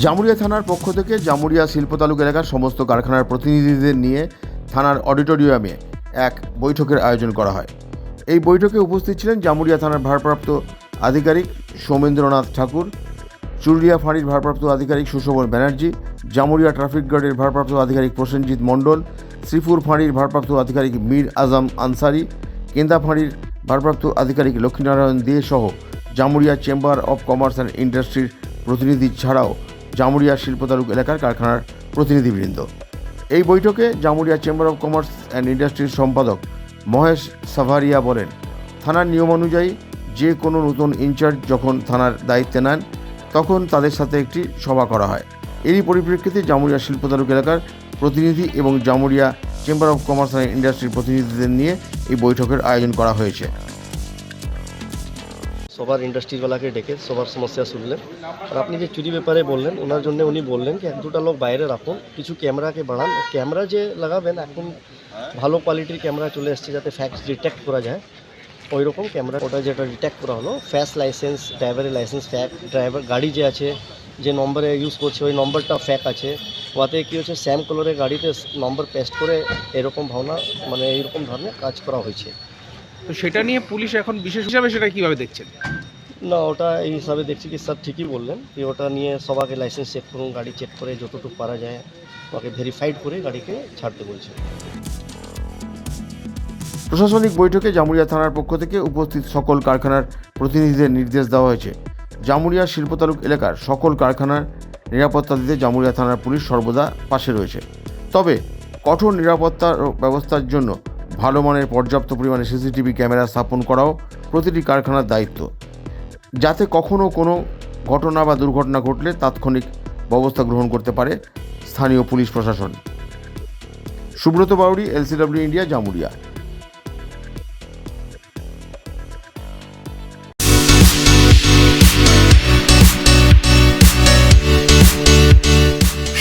জামুরিয়া থানার পক্ষ থেকে জামুরিয়া শিল্প তালুক এলাকার সমস্ত কারখানার প্রতিনিধিদের নিয়ে থানার অডিটোরিয়ামে এক বৈঠকের আয়োজন করা হয়। এই বৈঠকে উপস্থিত ছিলেন জামুরিয়া থানার ভারপ্রাপ্ত আধিকারিক সৌমেন্দ্রনাথ ঠাকুর, চুরুলিয়া ফাঁড়ির ভারপ্রাপ্ত আধিকারিক সুশোভন ব্যানার্জি, জামুরিয়া ট্রাফিক গার্ডের ভারপ্রাপ্ত আধিকারিক প্রসেনজিৎ মণ্ডল, শ্রীপুর ফাঁড়ির ভারপ্রাপ্ত আধিকারিক মীর আজম আনসারি, কেন্দা ফাঁড়ির ভারপ্রাপ্ত আধিকারিক লক্ষ্মীনারায়ণ দে সহ Jamuria chamber of commerce and ইন্ডাস্ট্রির প্রতিনিধি ছাড়াও জামুরিয়া শিল্পতালুক এলাকার কারখানার প্রতিনিধিবৃন্দ। এই বৈঠকে Jamuria chamber of commerce and ইন্ডাস্ট্রির সম্পাদক মহেশ সাভারিয়া বলেন, থানার নিয়ম অনুযায়ী যে কোনো নতুন ইনচার্জ যখন থানার দায়িত্বে নেন, তখন তাদের সাথে একটি সভা করা হয়। এরই পরিপ্রেক্ষিতে জামুরিয়া শিল্প তালুক এলাকার প্রতিনিধি এবং Jamuria chamber of commerce and ইন্ডাস্ট্রির প্রতিনিধিদের নিয়ে এই বৈঠকের আয়োজন করা হয়েছে। সবার ইন্ডাস্ট্রিওয়ালাকে ডেকে সবার সমস্যা শুনলেন। আর আপনি যে চুরি ব্যাপারে বললেন, ওনার জন্য উনি বললেন কি, এক দুটা লোক বাইরে রাখুন, কিছু ক্যামেরাকে বাড়ান। ক্যামেরা যে লাগাবেন, এখন ভালো কোয়ালিটির ক্যামেরা চলে এসছে যাতে ফ্যাক্স ডিটেক্ট করা যায়। ওই রকম ক্যামেরা, ওটা যেটা ডিটেক্ট করা হলো ফ্যাস লাইসেন্স ড্রাইভারের লাইসেন্স ফ্যাক ড্রাইভার গাড়ি যে আছে, যে নম্বরে ইউজ করছে, ওই নম্বরটা ফ্যাক আছে। ওতে কী হচ্ছে স্যাম কালারের গাড়িতে নম্বর পেস্ট করে এরকম ভাবনা মানে এইরকম ধরনের কাজ করা হয়েছে। তো সেটা নিয়ে পুলিশ এখন বিশেষ হিসাবে সেটা কীভাবে দেখছেন? না ওটা এই হিসাবে দেখছি কি স্যার ঠিকই বললেন যে ওটা নিয়ে সবাইকে লাইসেন্স চেক করুন গাড়ি চেক করে যতটুকু পারা যায় ওকে ভেরিফাইড করে গাড়িকে ছাড়তে বলছে। প্রশাসনিক বৈঠকে জামুরিয়া থানার পক্ষ থেকে উপস্থিত সকল কারখানার প্রতিনিধিদের নির্দেশ দেওয়া হয়েছে। জামুরিয়া শিল্প তালুক এলাকার সকল কারখানার নিরাপত্তা দিতে জামুরিয়া থানার পুলিশ সর্বদা পাশে রয়েছে। তবে কঠোর নিরাপত্তা ব্যবস্থার জন্য ভালো মানের পর্যাপ্ত পরিমাণে সিসিটিভি ক্যামেরা স্থাপন করাও প্রতিটি কারখানার দায়িত্ব। যাতে কখনও কোনো ঘটনা বা দুর্ঘটনা ঘটলে তাৎক্ষণিক ব্যবস্থা গ্রহণ করতে পারে স্থানীয় পুলিশ প্রশাসন। Subrata Bauri LCW India, Jamuria.